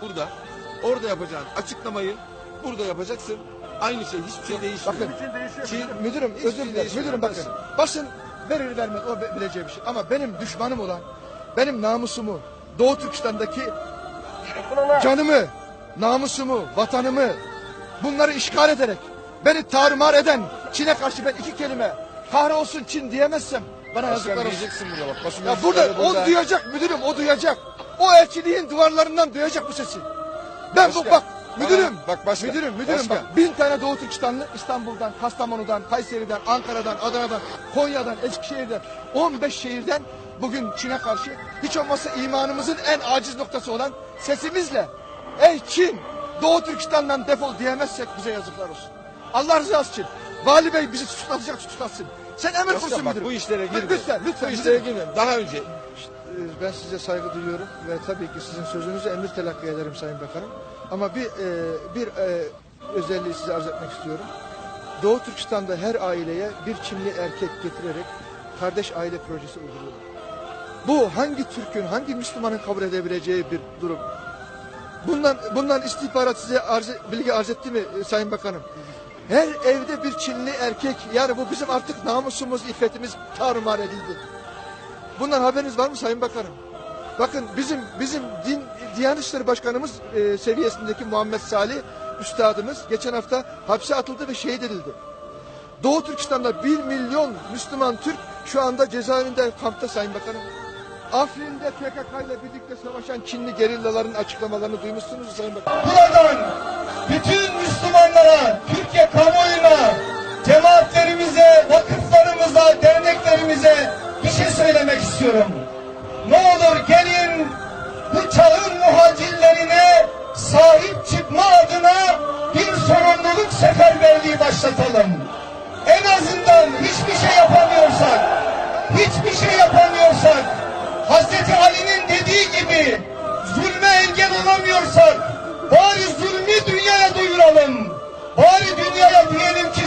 burada. Orada yapacağın açıklamayı burada yapacaksın. Aynı şey hiçbir şey değişmiyor. Bakın Çin- müdürüm hiçbir özür şey dilerim. değişmiyor. Müdürüm bakın. Basın verir vermez o be- bileceği bir şey. Ama benim düşmanım olan benim namusumu Doğu Türkistan'daki canımı, namusumu, vatanımı bunları işgal ederek beni tarumar eden Çin'e karşı ben iki kelime kahrolsun Çin diyemezsem bana yazıklar Başkan olsun. diyeceksin burada bak. Basın Ya mensupları burada o duyacak müdürüm o duyacak. O elçiliğin duvarlarından duyacak bu sesi. Ben bu Başkan, bak müdürüm. bak başkan, Müdürüm müdürüm başkan. bak. Bin tane Doğu Türkistanlı İstanbul'dan, Kastamonu'dan, Kayseri'den, Ankara'dan, Adana'dan, Konya'dan, Eskişehir'den 15 şehirden bugün Çin'e karşı hiç olmazsa imanımızın en aciz noktası olan sesimizle ey Çin Doğu Türkistan'dan defol diyemezsek bize yazıklar olsun. Allah rızası için Vali Bey bizi tutuklatacak tutuklatsın. Sen emir kursun müdürüm. bu işlere girme. Lütfen lütfen. Bu işlere girme. Daha önce Ben size saygı duyuyorum ve tabii ki sizin sözünüzü emir telakki ederim Sayın Bakanım. Ama bir e, bir e, özelliği size arz etmek istiyorum. Doğu Türkistan'da her aileye bir Çinli erkek getirerek kardeş aile projesi uyguluyorlar. Bu hangi Türk'ün, hangi Müslümanın kabul edebileceği bir durum. Bundan bundan istihbarat size arz, bilgi arz etti mi e, Sayın Bakanım? Her evde bir Çinli erkek, yani bu bizim artık namusumuz, iffetimiz tarumar edildi. Bundan haberiniz var mı Sayın Bakanım? Bakın bizim bizim din Diyanet İşleri Başkanımız e, seviyesindeki Muhammed Salih üstadımız geçen hafta hapse atıldı ve şehit edildi. Doğu Türkistan'da bir milyon Müslüman Türk şu anda cezaevinde kampta Sayın Bakanım. Afrin'de PKK ile birlikte savaşan Çinli gerillaların açıklamalarını duymuşsunuz Sayın Bakanım. Buradan bütün Müslümanlara, Türkiye kamuoyuna, istiyorum. Ne olur gelin bu çağın muhacirlerine sahip çıkma adına bir sorumluluk seferberliği başlatalım. En azından hiçbir şey yapamıyorsak, hiçbir şey yapamıyorsak, Hazreti Ali'nin dediği gibi zulme engel olamıyorsak,